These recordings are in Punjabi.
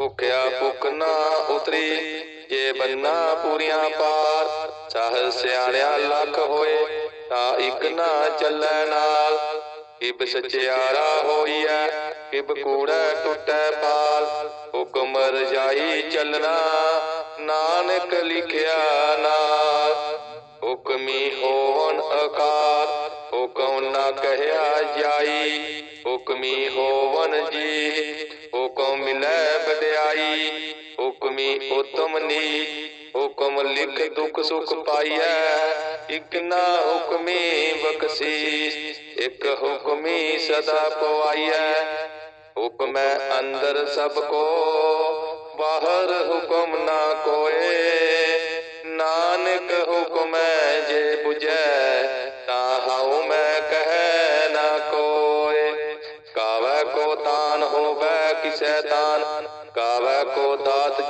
ਭੁਖਿਆ ਭੁਖ ਨਾ ਉਤਰੀ, ਜੇ ਬੰਨਾ ਪੂਰੀਆਂ ਪਾਰ ਸਾਹ ਸਿਆਣਿਆ ਲੱਖ ਹੋਏ, ਤਾਂ ਇੱਕ ਨਾ ਚੱਲੈ ਨਾਲ। ਕਿਬ ਸਚਿਆਰਾ ਹੋਈਐ, ਕਿਬ ਕੂੜਾ ਟੁੱਟੈ ਪਾਲ। ਹੁਕਮ ਰਜਾਈ ਚੱਲਣਾ, ਨਾਨਕ ਲਿਖਿਆ ਨਾਲ। ਹੁਕਮੀ ਹੋਵਨ ਅਕਾਰ ਹੁਕਮ ਨਾ ਕਹਿਆ ਜਾਈ, ਹੁਕਮੀ ਹੋਵਨ ਜੀ। ਹੁਕਮ ਮਿਲੈ ਵਡਿਆਈ ਹੁਕਮੀ ਉਤਮ ਨੀ। ਹੁਕਮ ਲਿਖ ਦੁਖ ਸੁਖ ਪਾਈਐ, ਇਕ ਨਾ ਹੁਕਮੀ ਬਖਸ਼ੀਸ, ਇਕ ਹੁਕਮੀ ਸਦਾ ਪਵਾਈਐ। ਹੁਕਮੈ ਅੰਦਰ ਸਭ ਕੋ, ਬਾਹਰ ਹੁਕਮ ਨਾ ਕੋਏ। ਨਾਨਕ ਹੁਕਮੈ ਜੇ 부ਜੈ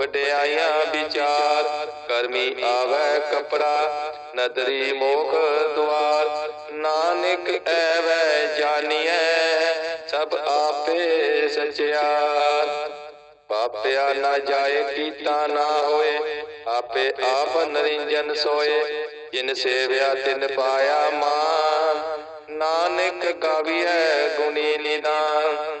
ਵਡਿਆਈਆਂ ਵਿਚਾਰ, ਕਰਮੀ ਆਵੈ ਕਪੜਾ, ਨਦਰੀ ਮੋਖ ਦੁਆਰ। ਨਾਨਕ ਐਵੈ ਜਾਣੀਐ, ਸਭ ਆਪੇ ਸਚਿਆਰ। ਪਾਪਿਆ ਨਾ ਜਾਏ ਕੀਤਾ ਨਾ ਹੋਏ, ਆਪੇ ਆਪ ਨਰਿੰਜਨ ਸੋਏ। ਜਿਨ ਸੇਵਿਆ ਤਿਨ ਪਾਇਆ ਮਾਨ, ਨਾਨਕ ਗਾਵੀਐ ਗੁਣੀ ਨਿਦਾਨ।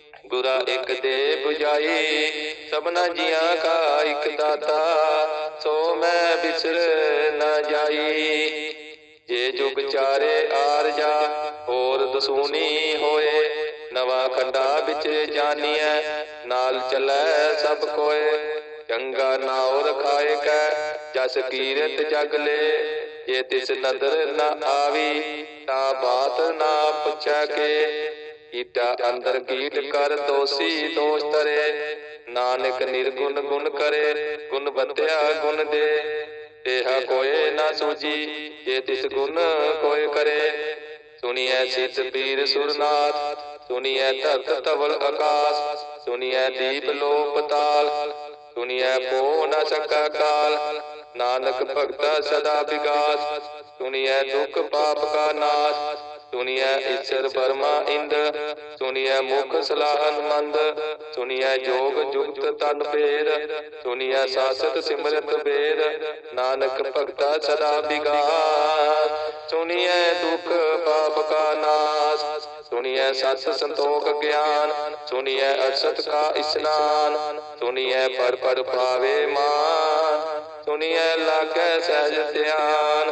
ਗੁਰਾ ਇੱਕ ਦੇ 부ਜਾਈ ਸਭਨਾ ਜੀਆਂ ਕਾ ਇੱਕ ਦਾਤਾ, ਸੋ ਮੈਂ ਬਿਸਰ ਨਾ ਜਾਈ। ਜੇ ਜੁਗ ਚਾਰੇ ਆਰ ਹੋਰ ਦਸੂਨੀ ਹੋਏ, ਨਵਾਂ ਖੰਡਾ ਵਿੱਚ ਜਾਨੀਐ, ਨਾਲ ਚੱਲੈ ਸਭ ਕੋਏ। ਚੰਗਾ ਨਾਉ ਰਖਾਏ ਕੈ, ਜਸ ਕੀਰਤ ਜਗ ਲੈ, ਜੇ ਤਿਸ ਨਦਰ ਨਾ ਆਵੀ, ਤਾਂ ਬਾਤ ਨਾ ਪੁੱਛੈ ਕੇ। ਕੀਟਾ ਅੰਦਰ ਕੀਟ ਕਰ ਦੋਸੀ ਦੋਸ਼ ਤਰੇ ਨਾਨਕ ਨਿਰਗੁਣ ਗੁਣ ਕਰੇ, ਗੁਣ ਬੰਦਿਆ ਗੁਣ ਦੇ। ਇਹਾ ਕੋਏ ਨਾ ਸੂਜੀ, ਜੇ ਤਿਸ ਗੁਣ ਕੋਏ ਕਰੇ। ਸੁਣੀਐ ਸਿਤ ਪੀਰ ਸੁਰਨਾਥ, ਸੁਣੀਐ ਧਰਤ ਤਵਲ ਆਕਾਸ। ਸੁਣੀਐ ਦੀਪ ਲੋ ਤਾਲ, ਸੁਣੀਐ ਪੋ ਨਾ ਸਕਾ ਕਾਲ। ਨਾਨਕ ਭਗਤਾ ਸਦਾ ਵਿਗਾਸ, ਸੁਣੀਐ ਦੁਖ ਪਾਪ ਕਾ ਨਾਸ਼। ਸੁਣੀਐ ਈਸ਼ਰ ਬਰਮਾ ਇੰਦ ਸੁਣੀਐ ਮੁਖ ਸਲਾਹਨ ਮੰਦ ਸੁਣੀਐ ਜੋਗ ਜੁਗਤ ਤਨ ਫੇਰ ਸੁਣੀਐ ਸਾਸਤ ਸਿਮਰਤ ਵੇਦ ਨਾਨਕ ਭਗਤਾ ਸਦਾ ਵਿਗਾਸ ਸੁਣੀਐ ਦੁਖ ਪਾਪ ਕਾ ਨਾਸ ਸੁਣੀਐ ਸਤ ਸੰਤੋਖ ਗਿਆਨ ਸੁਣੀਐ ਅਸਤ ਕਾ ਇਸਨਾਨ ਸੁਣੀਐ ਪਰ ਪਰ ਪਾਵੇ ਮਾਨ ਸੁਣੀਐ ਲਾਗੈ ਸਹਿਜ ਧਿਆਨ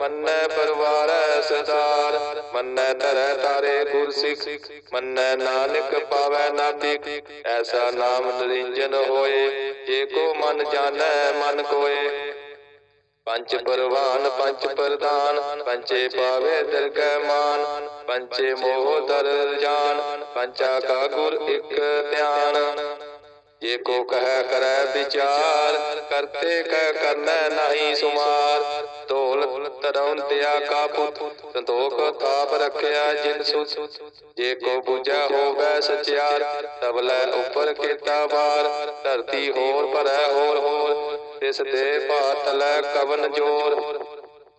ਮੰਨੈ ਪਰਵਾਰੈ ਸਦਾਰ ਮੰਨੈ ਧਰੈ ਤਾਰੇ ਗੁਰ ਸਿੱਖ ਮੰਨੈ ਨਾਨਕ ਪਾਵੈ ਨਾਟਿਕ ਐਸਾ ਨਾਮ ਨਰਿੰਜਨ ਹੋਏ, ਜੇ ਕੋ ਮਨ ਜਾਣੈ, ਮਨ ਕੋਏ। ਪੰਚ ਪਰਵਾਨ, ਪੰਚ ਪ੍ਰਦਾਨ, ਪੰਚੇ ਪਾਵੇ ਦਰਗਹਿ ਮਾਨ, ਪੰਚੇ ਮੋਹ ਦਰ ਜਾਨ ਪੰਚਾ ਕਾ ਗੁਰ ਇਕ ਧਿਆਨ। ਜੇ ਕੋ ਕਹਿ ਕਰੈ ਵਿਚਾਰ, ਕਰਤੇ ਕਹਿ ਕਰਨਾ ਨਹੀਂ ਸੁਮਾਰ ਢੋਲ ਤਰਉਨ ਤਿਆ ਕਾ ਪੁੱਤ, ਸੰਤੋਖ ਤਾਪ ਰਖਿਆ ਜਿਨ ਸੁਤ। ਜੇ ਕੋ ਬੁਝੈ ਹੋਵੈ ਸਚਿਆਰ ਤਬਲੇ ਉੱਪਰ ਕੀਤਾ ਵਾਰ। ਧਰਤੀ ਹੋਰ ਭਰੈ ਹੋਰ ਹੋਰ, ਤਿਸ ਦੇ ਭਾਤਲੈ ਕਵਨ ਜੋਰ।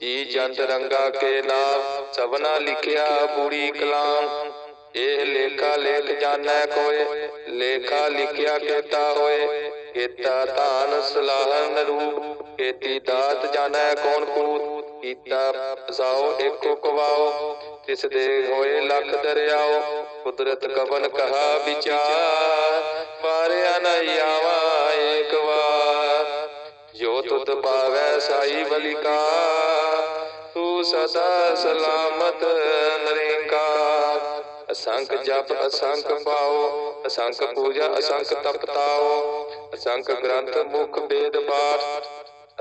ਜੀ ਜੰਤ ਰੰਗਾ ਕੇ ਨਾਮ, ਸਭਨਾ ਲਿਖਿਆ ਬੂੜੀ ਕਲਾਮ। ਇਹ ਲੇਖਾ ਲੇਖ ਜਾਣੈ ਕੋਏ, ਲੇਖਾ ਲਿਖਿਆ ਕੀਤਾ ਹੋਏ। ਕੀਤਾ ਧਾਨ ਸਲਾਹਨ ਰੂਪ, ਕੀਤੀ ਦਾਤ ਜਾਣੈ ਕੌਣ ਕੂਤ, ਕੀਤਾ ਫਸਾਓ ਏਕੋ ਕਵਾਓ ਤਿਸ ਦੇ ਹੋਏ ਲੱਖ ਦਰਿਆਓ, ਕੁਦਰਤ ਕਵਨ ਕਹਾ ਵਿਚਾਰ ਪਾਰਿਆ ਨ ਆਵਾ ਏਕ ਵਾਰ। ਜੋ ਤੁਧ ਪਾਵੈ ਸਾਈ ਬਲਿਕਾ ਤੂੰ ਸਦਾ ਸਲਾਮਤ ਨਰਿੰਕਾਰ ਅਸੰਖ ਜਪ, ਅਸੰਖ ਪਾਓ, ਅਸੰਖ ਪੂਜਾ, ਅਸੰਖ ਤਪਤਾਓ, ਅਸੰਖ ਗ੍ਰੰਥ ਮੁਖ ਵੇਦ ਪਾਠ,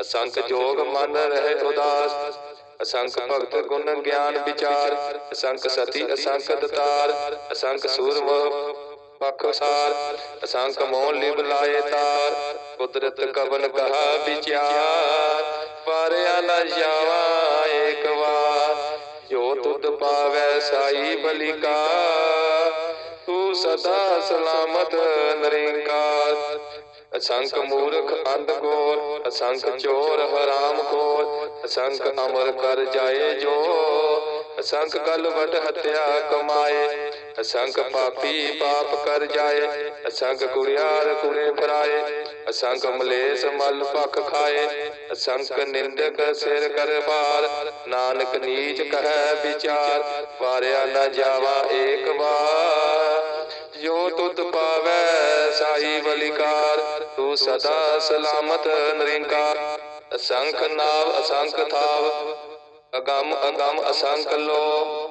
ਅਸੰਖ ਜੋਗ ਮਨ ਰਹੇ ਉਦਾਸ, ਅਸੰਖ ਭਗਤ ਗੁਣ ਗਿਆਨ ਵਿਚਾਰ, ਅਸੰਖ ਸਤੀ, ਅਸੰਖ ਦਤਾਰ, ਅਸੰਖ ਸੂਰਮ ਪਖਸਾਰ ਅਸੰਖ ਮੋਹ ਲਿਵ ਲਾਏ ਤਾਰ, ਕੁਦਰਤ ਕਵਨ ਕਹਾ ਵਿਚਾਰ ਪਾਰਿਆ ਨ ਜਾਵਾ। ਜੋ ਤੁਧ ਸਾਈ ਬਲਿਕਾ। ਤੂੰ ਸਦਾ ਸਲਾਮਤ ਨਰਿੰਕਾਰ। ਅਸੰਖ ਮੂਰਖ ਅੰਧ ਗੋਰ ਅਸੰਖ ਚੋਰ ਹਰਾਮ ਖੋਰ ਅਸੰਖ ਅਮਰ ਕਰ ਜਾਏ ਜੋ। ਅਸੰਖ ਗਲ ਵਟ ਹਤਿਆ ਕਮਾਏ, ਅਸੰਖ ਪਾਪੀ ਪਾਪ ਕਰ ਜਾਏ, ਅਸੰਖ ਕੁੜਿਆਰ ਕੁੜੇ ਫਰਾਏ। ਅਸੰਖ ਮਲੇਸ ਮਲ ਭਖ ਖਾਏ ਅਸੰਖ ਨਿੰਦਕ ਸਿਰ ਕਰ ਭਾਰ। ਨਾਨਕ ਨੀਚ ਕਹੈ ਵਿਚਾਰ, ਵਾਰਿਆ ਨ ਜਾਵਾ ਏਕ ਵਾਰ। ਜੋ ਤੁਧ ਪਾਵੈ ਸਾਈ ਬਲਿਕਾਰ ਤੂੰ ਸਦਾ ਸਲਾਮਤ ਨਰਿੰਕਾਰ। ਅਸੰਖ ਨਾਵ ਅਸੰਖ ਥਾਵ, ਅਗੰਮ ਅਗੰਮ ਅਸੰਖ ਲੋ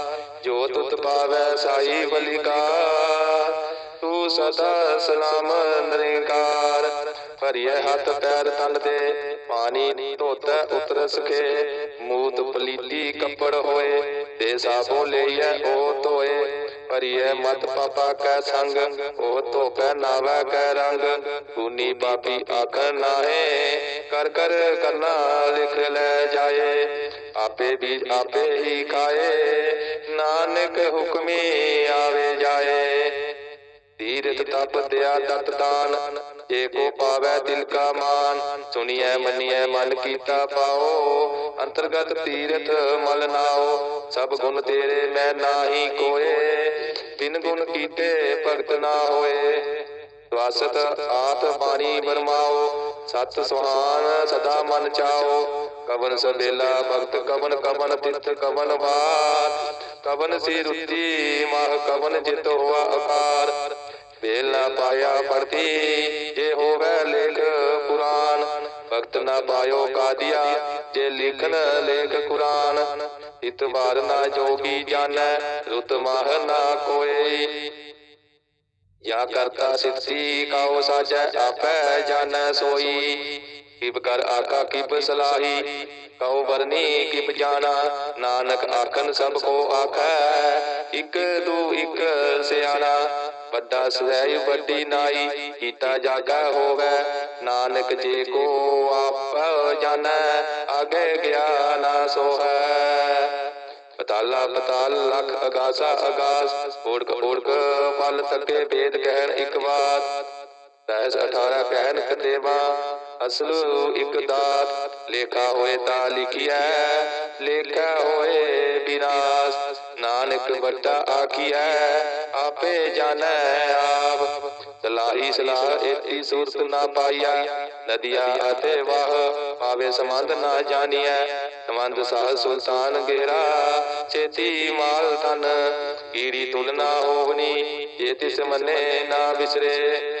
ਜੋ ਪਾਵੈ ਸਾਈ ਬਲਿਕਾਰ। ਤੂੰ ਸਦਾ ਸਲਾਮ ਨਰਿਕਾਰ। ਭਰੀਏ ਹੱਥ ਪੈਰ ਤਨ ਦੇ, ਪਾਣੀ ਧੋਤੈ ਉਤਰ ਸਕੇ ਮੂਤ ਪਲੀਤੀ ਕੱਪੜ ਹੋਏ, ਤੇ ਸਾਬੋ ਲਈਐ ਉਹ ਧੋਏ। ਭਰੀਏ ਮਤ ਪਾਪਾ ਕੈ ਸੰਗ ਉਹ ਧੋਪੈ ਨਾਵੈ ਕੈ ਰੰਗ। ਕੂਨੀ ਪਾਪੀ ਆਖ ਨਾਹੇ, ਕਰ ਕਰ ਕਰਨਾ ਲਿਖ ਲੈ ਜਾਏ। ਆਪੇ ਵੀ ਆਪੇ ਹੀ ਖਾਏ, ਨਾਨਕ ਹੁਕਮੀ ਆਵੇ ਜਾਏ। ਤੀਰਥ ਤਪ ਦਿਆ ਦਤ ਦਾਨ, ਜੇ ਕੋ ਪਾਵੈ ਦਿਲ ਕਾ ਮਾਨ। ਸੁਣੀਐ, ਮੰਨੀਐ, ਮਨ ਕੀਤਾ ਪਾਓ, ਅੰਤਰਗਤ ਤੀਰਥ ਮਲ ਨਾਓ। ਸਭ ਗੁਣ ਤੇਰੇ ਮੈਂ ਨਾਹੀ ਕੋਏ ਤਿਨ ਗੁਣ ਕੀਤੇ ਭਗਤ ਨਾ ਹੋਏ। ਵਾਸਤ ਆਤ ਬਾਣੀ ਬਰਮਾਓ ਸਤ ਸੁਹਾਨ ਸਦਾ ਮਨ ਚਾਓ। ਕਵਨ ਸਬੇਲਾ ਭਗਤ, ਕਵਨ ਕਵਨ ਤਿਤ ਕਵਨ ਬਾਤ ਕਵਨ ਸੀ ਰੁੱਤੀ, ਮਾਹ ਕਵਨ ਜਿਤ ਹੋਆ ਅਕਾਰ। ਵੇਲਾ ਪਾਇਆ ਪੜਤੀ ਜੇ ਹੋਵੇ ਲੇਖ ਪੁਰਾਨ ਭਗਤ ਨਾ ਪਾਇਓ ਕਾਦੀਆ, ਜੇ ਲਿਖਨ ਲੇਖ ਕੁਰਾਨ। ਇਤਵਾਰ ਨਾ ਜੋਗੀ ਜਾਣੈ, ਰੁਤ ਮਾਹ ਨਾ ਕੋਈ। ਜਾਂ ਕਰਤਾ ਸਿੱਧੀ ਕਾਉ ਸਾਜੈ ਆਪੈ ਜਾਣੈ ਸੋਈ। ਕਿਬ ਕਰ ਆਕਾ ਕਿਬ ਸਲਾਹੀ, ਕਉ ਵਰਨੀ ਕਿਬ ਜਾਣਾ। ਨਾਨਕ ਆਖਨ ਸਭ ਕੋ ਆਖੈ, ਇਕ ਦੂ ਇਕ ਸਿਆਣਾ। ਵੱਡਾ ਸਵੈ ਵੱਡੀ ਨਾਈ, ਕੀਤਾ ਜਾਗਾ ਹੋਵੇ। ਨਾਨਕ ਜੇ ਕੋ ਆਪ ਜਾਣੈ, ਆਗੇ ਗਿਆਨ ਸੋ ਹੈ ਪਤਾਲਾ, ਪਤਾਲ, ਲਖ ਅਗਾਸਾ, ਅਗਾਸ। ਓੜਕ ਓੜਕ ਪਲ ਤੱਕੇ ਵੇਦ ਕਹਿਣ ਇੱਕ ਬਾਤ ਤੈਸ 18 ਕਹਿਣ ਕਤੇਵਾ, ਅਸਲ ਇੱਕ ਦਾਤ। ਲੇਖਾ ਹੋਏ ਤਾਂ ਲਿਖਿਆ ਲੇਖਾ ਹੋਏ ਵਿਨਾਸ਼ ਨਾਨਕ ਵੱਡਾ ਆਖਿਆ ਆਪੇ ਜਾਣੈ ਆਪ। ਸਲਾਹੀ ਸਲਾਹ ਏਤੀ ਸੂਰਤ ਨਾ ਪਾਈਆ। ਨਦੀਆ ਅਤੇ ਵਾਹ ਪਾਵੇ ਸੰਬੰਧ ਨਾ ਜਾਣੀਐ। ਸੰਬੰਧ ਸਾਹ ਸੁਲਤਾਨ ਗੇਰਾ ਚੇਤੀ ਮਾਲ ਤਨ ਕੀੜੀ ਤੁਲਨਾ ਹੋਵਨੀ, ਜੇ ਤਿਸ ਮੰਨੇ ਨਾ ਵਿਸਰੇ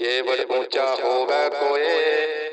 ਜੇ ਬੜ ਉੱਚਾ ਹੋਵੇ ਕੋਏ,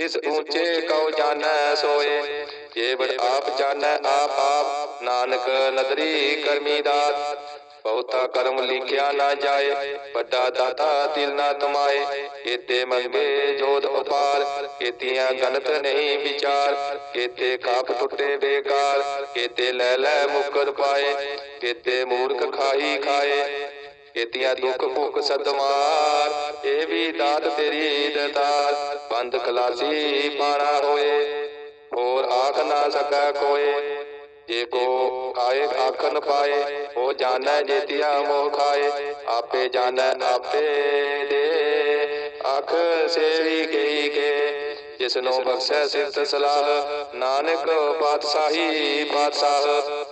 ਇਸ ਉੱਚੇ ਕਉ ਜਾਣੈ ਸੋਏ। ਜੇ ਬੜ ਆਪ ਜਾਣੈ ਆਪ ਆਪ, ਨਾਨਕ ਨਦਰੀ ਕਰਮੀ ਦਾਤ। ਬਹੁਤਾ ਕਰਮ ਲਿਖਿਆ ਨਾ ਜਾਏ, ਵੱਡਾ ਦਾਤਾ ਦਿਲ ਨਾ ਤਮਾਏ ਕੀਤੇ ਮੰਗੇ ਜੋਤ ਉਪਾਰ, ਕੀਤੀਆਂ ਗਨਤ ਨਹੀਂ ਵਿਚਾਰ। ਕੀਤੇ ਕਾਪ ਟੁੱਟੇ ਬੇਕਾਰ, ਕੀਤੇ ਲੈ ਲੈ ਮੁਕਰ ਪਾਏ। ਕੀਤੇ ਮੂਰਖ ਖਾਈ ਖਾਏ ਕੀਤੀਆਂ ਦੁੱਖ ਭੁੱਖ ਸਦਮਾਰ ਇਹ ਵੀ ਦਾਤ ਤੇਰੀ ਦਤਾਰ ਬੰਦ ਖਲਾਸੀ ਪਾਣਾ ਹੋਏ ਹੋਰ ਆਖ ਨਾ ਸਕੈ ਕੋਏ ਜੇ ਕੋ ਆਏ ਆਖਨ ਪਾਏ ਉਹ ਜਾਣੈ ਜੇਤਿਆ ਮੋਹ ਖਾਏ। ਆਪੇ ਜਾਣੈ ਆਪੇ ਦੇ। ਆਖ ਸੇਵੀ ਗਈ ਕੇ ਜਿਸ ਨੂੰ ਬਖਸ਼ੈ ਸਿਫਤ ਸਲਾਹ। ਨਾਨਕ ਪਾਤਸ਼ਾਹੀ ਪਾਤਸ਼ਾਹ।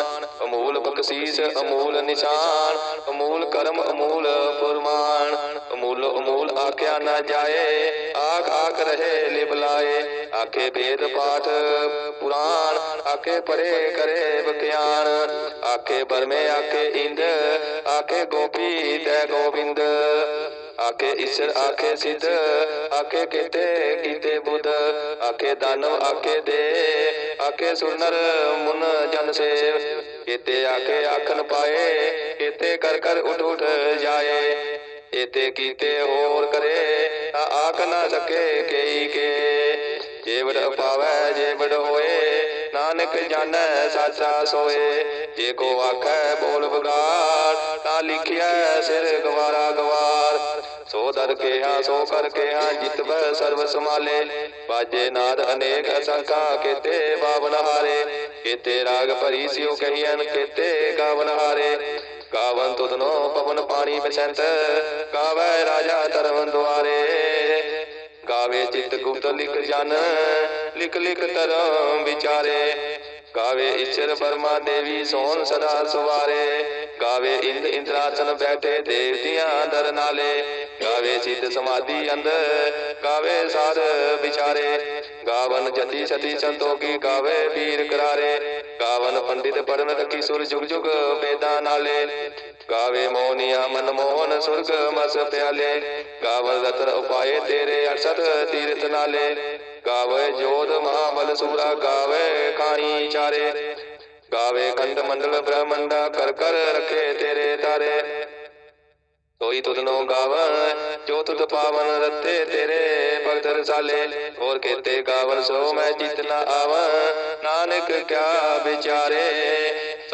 ਅਮੂਲ ਬਖਸ਼ੀਸ ਅਮੂਲ ਨਿਸ਼ਾਨ ਅਮੂਲ ਕਰਮ ਅਮੂਲ ਫਰਮਾਨ ਅਮੂਲ ਅਮੂਲ ਆਖਿਆ ਨਾ ਜਾਏ ਆਖ ਆਖ ਰਹੇ ਲਿਵ ਲਾਏ ਆਖੇ ਵੇਦ ਪਾਠ ਪੁਰਾਣ ਆਖੇ ਪਰੇ ਕਰੇ ਵਿਗਿਆਨ ਆਖੇ ਬਰਮੇ ਆਖੇ ਇੰਦ ਆਖੇ ਗੋਪੀ ਤੈ ਗੋਬਿੰਦ ਆਖੇ ਈਸ਼ਰ ਆਖੇ ਸਿੱਧ ਆਖੇ ਕੀਤੇ ਕੀਤੇ ਬੁੱਧ ਆਖੇ ਦਾਨਵ ਆਖੇ ਦੇ ਆਖੇ ਸੁਨਰ ਮੁਨ ਜਨ ਸੇਵ ਕੀਤੇ ਆਖੇ ਆਖਨ ਪਾਏ ਕੀਤੇ ਕਰ ਕਰ ਉਠ ਉਠ ਜਾਏ ਇਤੇ ਕੀਤੇ ਹੋਰ ਕਰੇ ਤਾਂ ਆਖ ਨਾ ਸਕੇ ਕਈ ਕੇ ਜੇਵੜ ਪਾਵੈ ਜੇਵੜ ਹੋਏ ਨਾਨਕ ਜਾਣੈ ਸਾਚਾ ਸੋਏ ਜੇ ਕੋ ਆਖੈ ਬੋਲ ਬਗਾੜ ਤਾਂ ਲਿਖਿਆ ਸਿਰ ਗਵਾਰਾ ਗਵਾਰ ਸੋ ਦਰ ਕਿਹਾ, ਸੋ ਕਰ ਕਿਹਾ, ਜਿਤਵੈ ਸਰਬ ਸਮਾਲੇ ਬਾਜੇ ਨਾਦ ਅਨੇਕ ਅਸੰਖਾ, ਕੀਤੇ ਬਾਵਨ ਹਾਰੇ। ਕੀਤੇ ਰਾਗ ਭਰੀ ਸਿਉ ਕਹੀਨ ਕੀਤੇ ਗਾਵਨ ਹਾਰੇ। ਗਾਵਨ ਤੁਧਨੋ ਪਵਨ ਪਾਣੀ ਬਸੰਤ ਗਾਵੇ ਰਾਜਾ ਧਰਮ ਦੁਆਰੇ। ਗਾਵੇ ਚਿਤ ਗੁਪਤ ਲਿਖ ਜਨ, ਲਿਖ ਲਿਖ ਧਰਮ ਵਿਚਾਰੇ। ਗਾਵੇ ਈਸ਼ਰ ਬਰਮਾ ਦੇਵੀ ਸੋਨ ਸਦਾ ਸਵਾਰੇ। ਗਾਵੇ ਇੰਦ ਇੰਦਰਾਸਨ ਬੈਠੇ ਦੇਵਤਿਆਂ ਦਰ ਨਾਲੇ। ਗਾਵੇ ਸਿੱਧ ਸਮਾਧੀ ਅੰਦ ਗਾਵੇ ਸਾਧ ਵਿਚਾਰੇ। ਗਾਵਨ ਜਤੀ ਸਤੀ ਸੰਤੋਖੀ ਗਾਵੇ ਵੀਰ ਕਰਾਰੇ। ਗਾਵਨ ਪੰਡਿਤ ਪੜਨ ਰਖੀ ਸੁਰ ਜੁਗ ਜੁਗ ਵੇਦਾਂ ਨਾਲੇ। ਗਾਵੇ ਮੋਨੀਆ ਮਨ ਮੋਹਨ ਸੁਰਗ ਮਸ ਪਿਆਲੇ। ਗਾਵਨ ਰਤਨ ਉਪਾਏ ਤੇਰੇ ਅਰਸਤ ਤੀਰਥ ਨਾਲੇ। ਗਾਵੇ ਜੋਤ ਮਹਾਬਲ ਸੂਰਾ ਗਾਵੇ ਖਾਣੀ ਚਾਰੇ। ਗਾਵੇ ਖੰਡ ਮੰਡਲ ਬ੍ਰਹਮੰਡਾ ਕਰ ਕਰ ਰਖੇ ਤੇਰੇ ਤਾਰੇ। ਸੋਈ ਤੁਧ ਨੋ ਗਾਵਨ ਜੋ ਤੁਧ ਪਾਵਨ ਰੱਤੇ ਤੇਰੇ ਭਗਤ ਰਸਾਲੇ। ਹੋਰ ਕੇਤੇ ਗਾਵਨ ਸੋ ਮੈਂ ਜਿਤ ਨ ਆਵਨ ਨਾਨਕ ਕਿਆ ਵਿਚਾਰੇ।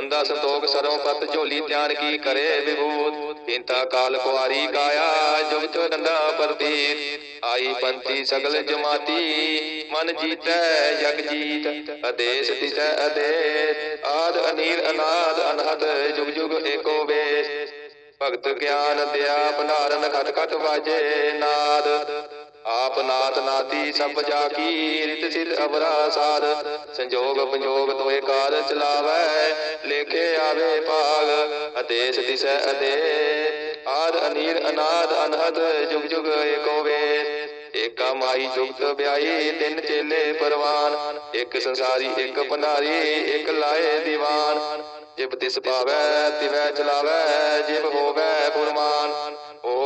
ਮੰਦਾ ਸੰਤੋਖ ਸਰੋਂ ਪਤ ਝੋਲੀ ਧਿਆਨ ਕੀ ਕਰੇ ਵਿਭੂਤ? ਇੰਤਾ ਕਾਲ ਕੁਆਰੀ ਗਾਇਆ ਜੁਗ ਚੋ ਪ੍ਰਤੀਤ। ਆਈ ਪੰਥੀ ਸਗਲ ਜਮਾਤੀ, ਮਨ ਜੀਤੈ, ਜਗ ਜੀਤ। ਅਦੇਸ ਤਿਸੈ ਅਦੇਸ ਆਦ ਅਨੀਰ ਅਨਾਦ ਅਨਹਦ, ਜੁਗ ਜੁਗ ਏਕੋ ਵੇਸ। ਭਗਤ ਗਿਆਨ ਦਿਆ, ਭੰਡਾਰਨ ਖਤ ਖਤ ਵਾਜੇ ਨਾਦ। ਆਪ ਨਾਥ ਨਾਤੀ ਸਭ ਜਾ ਕੀ ਰਿਤ ਸਿਧ ਅਵਰਾ ਸਾਧ ਸੰਜੋਗ ਪੰਜੋਗ ਤੋਏ ਕਾਰ ਚਲਾਵੈ, ਲੇਖੇ ਆਵੇ ਭਾਗ ਅਦੇਸ ਦਿਸੈ ਅਦੇ। ਆਦ ਅਨੀਰ ਅਨਾਦ ਅਨਹਦ, ਜੁਗ ਜੁਗ ਏਕੋ ਵੇਸ ਏਕਾ ਮਾਈ ਜੁਗਤ ਵਿਆਈ ਤਿੰਨ ਚੇਲੇ ਪਰਵਾਨ। ਇੱਕ ਸੰਸਾਰੀ, ਇੱਕ ਭੰਡਾਰੀ, ਇੱਕ ਲਾਏ ਦੀਵਾਨ। ਜਿਬ ਤਿਸ ਪਾਵੈ, ਤਿਵੈ ਚਲਾਵੈ, ਜਿਬ ਹੋਵੈ ਫੁਰਮਾਨ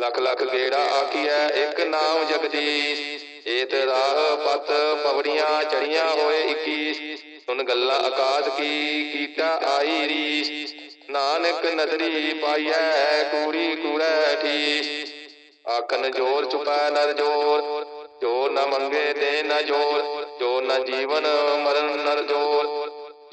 ਲਖ ਲੱਖ ਗੇੜਾ ਆਖੀਐ, ਇੱਕ ਨਾਮ ਜਗਦੀਸ਼। ਏਤ ਰਾਹ ਪਤ ਪਵੜੀਆਂ ਚੜੀਆਂ ਹੋਏ 21 ਸੁਣ ਗੱਲਾਂ ਆਕਾਸ਼ ਕੀ ਕੀਤਾ ਆਈ ਰੀਸ। ਨਾਨਕ ਨਦਰੀ ਪਾਈਐ, ਕੂੜੀ ਕੂੜੈ ਠੀਸ। ਆਖਨ ਜੋਰ ਚੁਪੈ ਨਰ ਜੋਰ, ਜੋ ਨ ਮੰਗੇ ਦੇ ਨ ਜੋਰ, ਜੋ ਨ ਜੀਵਨ ਮਰਨ ਨਰ ਜੋਰ।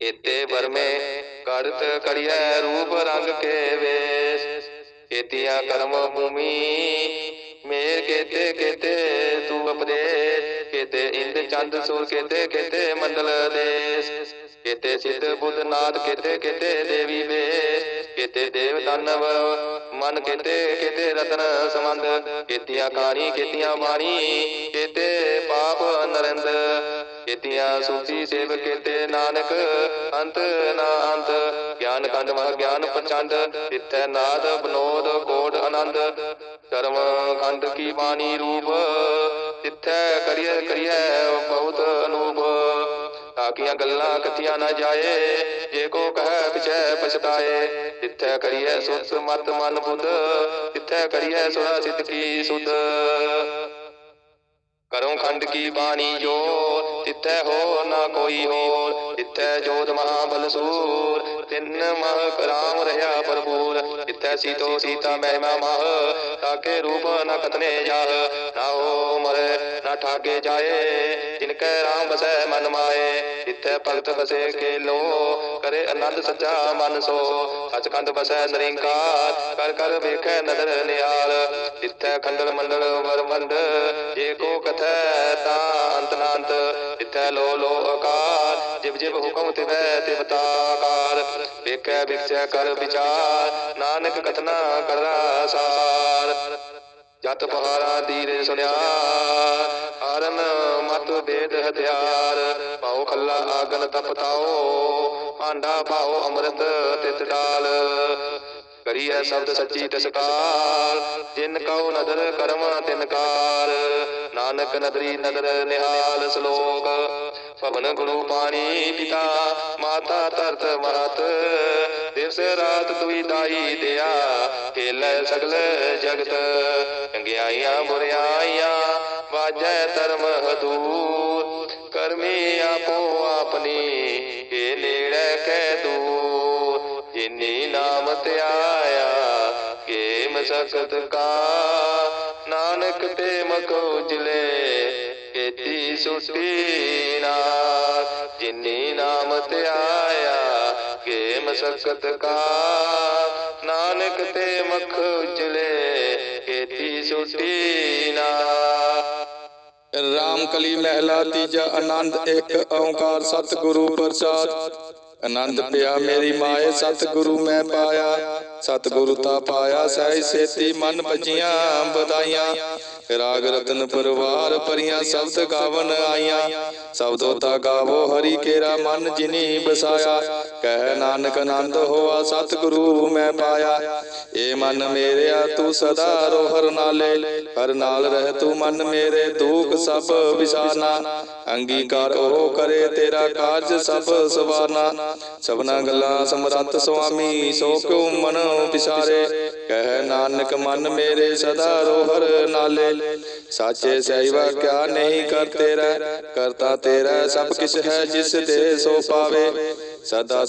ਇਤੇ ਵਰਮੇ ਕਰਤ ਕੜਿਐ ਰੂਪ ਰੰਗ ਕੇ ਵੇਸ। ਕੇਤੀਆਂ ਕਰਮ ਭੂਮੀ ਮੇਰ ਕੇਤੇ ਕੇਤੇ ਤੂੰ ਉਪਦੇਸ਼। ਕੇਤੇ ਇੰਦ ਚੰਦ ਸੂਰ ਕੇਤੇ ਕੇਤੇ ਮੰਡਲ ਦੇਸ। ਕੇਤੇ ਸਿੱਧ ਬੁੱਧ ਨਾਥ ਕੇਤੇ ਕੇਤੇ ਦੇਵੀ ਵੇਸ। ਕੇਤੇ ਦੇਵ ਦਾਨਵ ਮਨ ਕੇਤੇ ਕੇਤੇ ਰਤਨ ਸਮੰਦ ਕੇਤੀਆਂ ਕਾਣੀ ਕੇਤੀਆਂ ਬਾਣੀ ਕੇਤੇ ਪਾਪ ਨਰਿੰਦ। ਕੇਤੀਆਂ ਸੂਤੀ ਸੇਵ ਕੇਤੇ ਨਾਨਕ, ਅੰਤ ਨਾ ਅੰਤ। ਗਿਆਨ ਕੰਡ ਮਹ ਗਿਆਨ ਪ੍ਰਚੰਡ ਇਥੈ ਨਾਦ ਬਨੋਦ ਕੋਟ ਆਨੰਦ। ਕਰਮ ਖੰਡ ਕੀ ਬਾਣੀ ਰੂਪ ਤਿੱਥੈ ਕਰੀਐ ਕਰੀਐ ਬਹੁਤ ਅਨੂਪ। ਤਾਕੀਆਂ ਗੱਲਾਂ ਕਥੀਆਂ ਨਾ ਜਾਏ, ਜੇ ਕੋ ਕਹੈ ਪਿਛੈ ਪਛਤਾਏ। ਤਿੱਥੈ ਕਰੀਐ ਸੁਤ ਮਤ ਮਨ ਬੁੱਧ ਤਿੱਥੈ ਕਰੀਏ ਸੁਰਾ ਸਿੱਧ ਕੀ ਸੁਧ। ਕਰਮ ਖੰਡ ਕੀ ਬਾਣੀ ਜੋ ਤਿੱਥੈ ਹੋ ਨਾ ਕੋਈ ਹੋਰ ਤਿੱਥੈ ਜੋਤ ਮਹਾ ਸੂਰ। ਤਿੰਨ ਮਹ ਰਾਮ ਰਹਾ ਭਰਪੂਰ। ਇਤੈ ਸੀਤੋ ਸੀਤਾ ਮਹਿਮਾ ਮਹ, ਤਾਕੇ ਰੂਪ ਨ ਕਤਨੇ ਜਾਹ। ਨਾ ਹੋ ਮਰੇ, ਨਾ ਠਾਗੇ ਜਾਏ, ਜਿਨ ਕੈ ਰਾਮ ਬਸੈ ਮਨ ਮਾਏ। ਇਤੈ ਭਗਤ ਬਸੇ ਕੇ ਲੋ ਕਰੇ ਆਨੰਦ ਸੱਚਾ ਮਨ ਸੋ। ਅਚਕੰਦ ਬਸੈ ਨਰਿੰਕਾਰ, ਕਰ ਕਰ ਵੇਖੈ ਨਦਰ ਨਿਆਲ ਇਤੈ ਖੰਡਲ ਮੰਡਲ ਵਰਮੰਡ ਏਕੋ ਕਥੈ ਤਾ ਅੰਤ ਨਾੰਤ। ਇਤੈ ਲੋ ਲੋ ਅਕਾਰ ਜਿਵ ਜਿਵ ਹੁਕਮ ਤਿਵੈ, ਤਿਵ ਤਾਕਾਰ ਵੇਖੈ ਵਿਖਸੈ ਕਰ ਵਿਚਾਰ। ਨਾਨਕ ਕਥਨਾ ਕਰਨਾ ਸਾਰ। ਜਤ ਪਹਾਰਾ ਦੀਰੇ ਸੁਨਿਆ ਆਰਨ ਮਤ ਵੇਦ ਹਥਿਆਰ। ਪਾਉ ਖੱਲਾ ਆਗਨ ਤਪਤਾਓ ਆਂਡਾ ਪਾਉ ਅੰਮ੍ਰਿਤ ਤਿਤ ਡਾਲ। ਕਰੀਐ ਸ਼ਬਦ ਸੱਚੀ ਤਿਸ ਕਾਲ ਜਿਨ ਕਉ ਨਦਰ ਕਰਮ ਤਿਨ ਕਾਰ। ਨਾਨਕ ਨਦਰੀ ਨਦਰ ਨਿਹਾਲ ਸ਼ਲੋਕ। ਭਵਨ ਗੁਰੂ ਪਾਣੀ ਪਿਤਾ। ਮਾਤਾ ਧਰਤ ਮਹਤ ਦਿਵਸ ਰਾਤ ਦੁਈ ਦਾਈ ਦਿਆ। ਖੇਲੇ ਸਗਲ ਜਗਤ। ਚੰਗਿਆਈਆਂ ਬੁਰਿਆਈਆਂ ਵਾਜੈ ਧਰਮ ਹਦੂਰ ਕਰਮੀ ਆਪੋ ਆਪਣੀ। ਜਿਨੀ ਨਾਮ ਧਿਆਇਆ ਕੇ ਮਸਕਤ ਕਾ। ਨਾਨਕ ਤੇ ਮਖ ਉਜਲੇ ਕੀਤੀ ਸੁਟੀ ਨਾ। ਜਿਨੀ ਨਾਮ ਧਿਆਇਆ ਕੇ ਮਸਕਤ ਕਾ। ਨਾਨਕ ਤੇ ਮਖ ਉਜਲੇ ਕੀਤੀ ਸੁਟੀ ਨਾ। ਰਾਮ ਕਲੀ ਮਹਿਲਾ ਤੀਜਾ ਆਨੰਦ ਇੱਕ ਓੰਕਾਰ, ਸਤਿਗੁਰੂ ਪ੍ਰਸਾਦ। ਆਨੰਦ ਪਿਆ, ਮੇਰੀ ਮਾਏ ਸਤਿਗੁਰੂ ਮੈਂ ਪਾਇਆ। ਸਤਿਗੁਰੂ ਤਾ ਪਾਇਆ ਸਹਿ ਸੇਤੀ ਮਨ ਭਜੀਆਂ ਬਧਾਈਆਂ ਰਾਗ ਰਤਨ ਪਰਵਾਰ ਪਰੀਆਂ ਸ਼ਬਦ ਗਾਵਨ ਆਈਆਂ। ਸ਼ਬਦੋ ਤਾ ਗਾਵੋ, ਹਰੀ ਕੇਰਾ ਮਨ ਜਿਨੀ ਬਸਾਇਆ। ਕਹਿ ਨਾਨਕ ਆਨੰਦ ਹੋਆ, ਸਤਿਗੁਰੂ ਮੈਂ ਪਾਇਆ। ਏ ਮਨ ਮੇਰਿਆ, ਤੂੰ ਸਦਾ ਰੋ, ਹਰ ਨਾਲੇ। ਹਰ ਨਾਲ ਰਹਿ ਤੂੰ ਮਨ ਮੇਰੇ, ਦੁੱਖ ਸਭ ਵਿਸਾਰਨਾ ਅੰਗੀਕਾਰ ਉਹ ਕਰੇ, ਤੇਰਾ ਕਾਰਜ ਸਭ ਸਵਾਰਨਾ ਸਭਨਾ ਗੱਲਾਂ ਸਮਰੱਥ ਸੁਆਮੀ, ਸੋ ਕਿਉ ਮਨ ਵਿਸਾਰੇ? ਕਹਿ ਨਾਨਕ ਮਨ ਮੇਰੇ, ਸਦਾ ਰੋ, ਹਰ ਨਾਲੇ। ਸਾਚੇ ਸਹਿਵਾ ਕਿਆ ਨਹੀਂ ਕਰ ਤੇਰਾ ਕਰਤਾ ਤੇਰਾ ਸਭ ਕਿਛ ਹੈ, ਜਿਸ ਦੇ ਸੋ ਪਾਵੇ। ਸਦਾ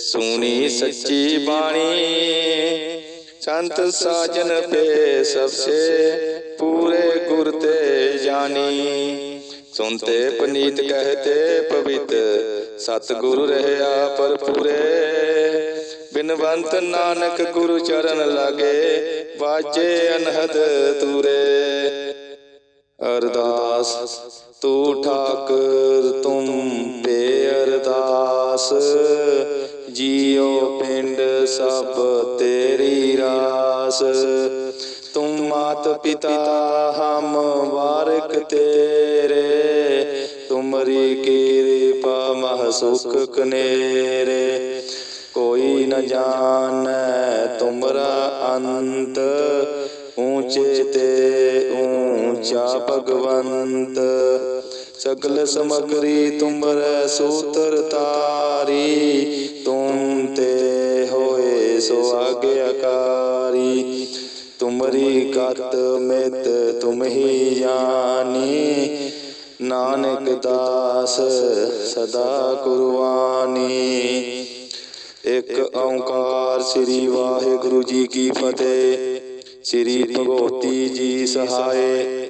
ਸੁਣੀ ਸੱਚੀ ਬਾਣੀ। ਸੰਤ ਸਾਜਨ ਪੇ ਸਭਸੇ ਪੂਰੇ ਗੁਰ ਤੇ ਜਾਣੀ। ਸੁਨਤੇ ਪਨੀਤ ਕਹਤੇ ਪਵਿੱਤ। ਸਤਿਗੁਰੂ ਰਹਿਆ ਪਰ ਪੂਰੇ ਬਿਨਵੰਤ ਨਾਨਕ ਗੁਰੂ ਚਰਨ ਲਾਗੇ। ਵਾਜੇ ਅਨਹਦ ਤੂਰੇ। ਅਰਦਾਸ ਤੂੰ ਠਾਕਰ ਤੁਮ ਪੇ ਅਰਦਾਸ। ਜੀਉ ਪਿੰਡ ਸਭ ਤੇਰੀ ਰਾਸ। ਤੂੰ ਮਾਤ ਪਿਤਾ ਹਮ ਵਾਰਕ ਤੇਰੇ। ਤੁਮਰੀ ਕਿਰਪਾ ਮਹ ਸੁਖ ਕਨੇਰੇ। ਕੋਈ ਨ ਜਾਣੈ ਤੁਮਰਾ ਅੰਤ। ਊਚੇ ਤੇ ਊਚਾ ਭਗਵੰਤ। ਸਗਲ ਸਮਗਰੀ ਤੁਮਰੇ ਸੂਤਰ ਤਾਰੀ ਤੁਮ ਤੇ ਹੋਏ ਸੋ ਆਗਿਆਕਾਰੀ ਤੁਮਰੀ ਕਤ ਮਿਤ ਤੁਮ ਹੀ ਜਾਨੀ ਨਾਨਕ ਦਾਸ ਸਦਾ ਕੁਰਬਾਨੀ ਇੱਕ ਓੰਕਾਰ ਸ੍ਰੀ ਵਾਹਿਗੁਰੂ ਜੀ ਕੀ ਫਤਿਹ ਸ੍ਰੀ ਭਗਵਤੀ ਜੀ ਸਹਾਏ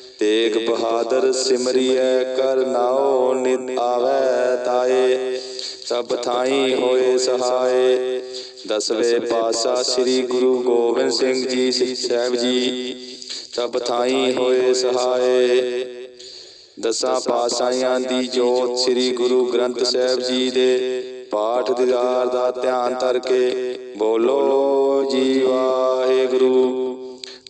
ਤੇਗ ਬਹਾਦਰ ਸਿਮਰਿਐ ਕਰ ਨਾਉ ਨਿਤ ਆਵੈ ਤਾਏ। ਸਭ ਥਾਈ ਹੋਏ ਸਹਾਏ। ਦਸਵੇਂ ਪਾਤਸ਼ਾਹ ਸ੍ਰੀ ਗੁਰੂ ਗੋਬਿੰਦ ਸਿੰਘ ਜੀ ਸਾਹਿਬ ਜੀ। ਸਭ ਥਾਈ ਹੋਏ ਸਹਾਏ। ਦਸਾਂ ਪਾਤਸ਼ਾਹਾਂ ਦੀ ਜੋਤ ਸ੍ਰੀ ਗੁਰੂ ਗ੍ਰੰਥ ਸਾਹਿਬ ਜੀ ਦੇ ਪਾਠ ਦੀਦਾਰ ਦਾ ਧਿਆਨ ਧਰ ਕੇ ਬੋਲੋ ਜੀ ਵਾਹਿਗੁਰੂ।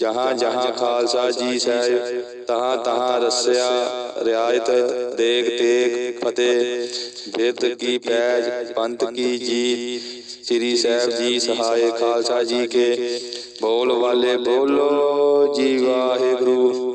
ਜਹਾਂ ਜਹਾਂ ਖਾਲਸਾ ਜੀ ਸਾਹਿਬ, ਤਹਾਂ ਤਹਾਂ ਰਸਿਆ, ਰਿਆਇਤ ਦੇਖ ਤੇਗ, ਫਤਿਹ। ਬਿਰਧ ਕੀ ਪੈਜ, ਪੰਥ ਕੀ ਜੀਤ ਸ੍ਰੀ ਸਾਹਿਬ ਜੀ ਸਹਾਇ ਖਾਲਸਾ ਜੀ ਕੇ। ਬੋਲ ਵਾਲੇ ਬੋਲੋ ਜੀ ਵਾਹਿਗੁਰੂ।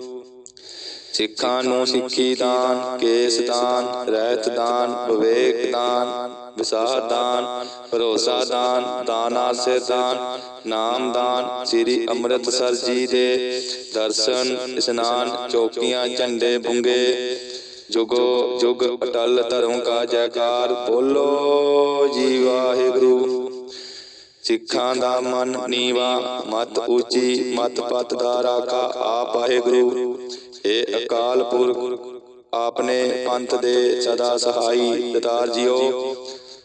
ਸਿੱਖਾਂ ਨੂੰ ਸਿੱਖੀ ਦਾਨ, ਕੇਸ ਦਾਨ, ਰਹਿਤ ਦਾਨ, ਵਿਵੇਕ ਦਾਨ। ਵਿਸਾਹ ਦਾਨ ਭਰੋਸਾ ਦਾਨ ਦਾਨ ਸੇ ਦਾਨ ਨਾਮ ਦਾਨ, ਸ੍ਰੀ ਅੰਮ੍ਰਿਤਸਰ ਜੀ ਦੇ ਦਰਸ਼ਨ, ਇਸ਼ਨਾਨ, ਚੌਕੀਆਂ, ਝੰਡੇ ਬੁੰਗੇ, ਜੁਗੋ, ਜੁਗ ਅਟਲ ਧਰਮ ਕਾ ਜੈਕਾਰ, ਬੋਲੋ ਜੀ ਵਾਹਿਗੁਰੂ। ਸਿੱਖਾਂ ਦਾ ਮਨ ਨੀਵਾ, ਮਤ ਉੱਚੀ, ਮਤ ਪਤ ਦਾ ਰਾਖਾ, ਆਪ ਵਾਹਿਗੁਰੂ। ਏ ਅਕਾਲ ਪੁਰਖ, ਆਪਨੇ ਪੰਥ ਦੇ ਸਦਾ ਸਹਾਈ, ਦਤਾਰ ਜੀਓ।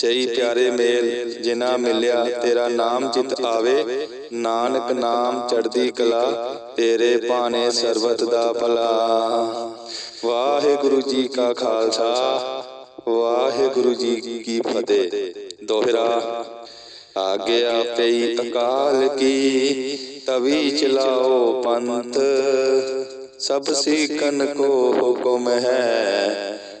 ਸਹੀ ਪਿਆਰੇ ਮੇਲ ਜਿਨਾ ਮਿਲਿਆ ਤੇਰਾ ਨਾਮ ਚਿਤ ਆਵੇ। ਨਾਨਕ ਨਾਮ ਚੜਦੀ ਕਲਾ, ਤੇਰੇ ਭਾਣੇ ਸਰਬਤ ਦਾ ਭਲਾ। ਵਾਹਿਗੁਰੂ ਜੀ ਕਾ ਖਾਲਸਾ, ਵਾਹਿਗੁਰੂ ਜੀ ਕੀ ਫਤਿਹ। ਦੋਹਰਾ, ਆਗਿਆ ਪਈ ਅਕਾਲ ਕੀ, ਤਵੀ ਚਲਾਓ ਪੰਥ। ਸਭ ਸਿੱਖਨ ਕੋ ਹੁਕਮ ਹੈ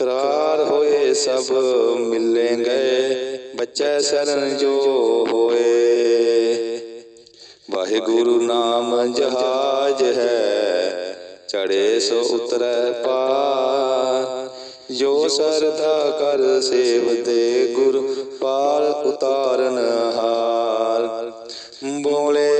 ਕਰਾਰ ਹੋਏ ਸਭ ਮਿਲੇ ਗਏ ਬੱਚੇ ਸ਼ਰਨ ਜੋ ਹੋਏ। ਵਾਹਿਗੁਰੂ ਨਾਮ ਜਹਾਜ ਹੈ ਚੜੇ ਸੋ ਉਤਰੈ ਪਾਰ। ਜੋ ਸਰਦਾ ਕਰ ਸੇਵਤੇ ਗੁਰ ਪਾਰ ਉਤਾਰਨ ਹਾਰ। ਬੋਲੇ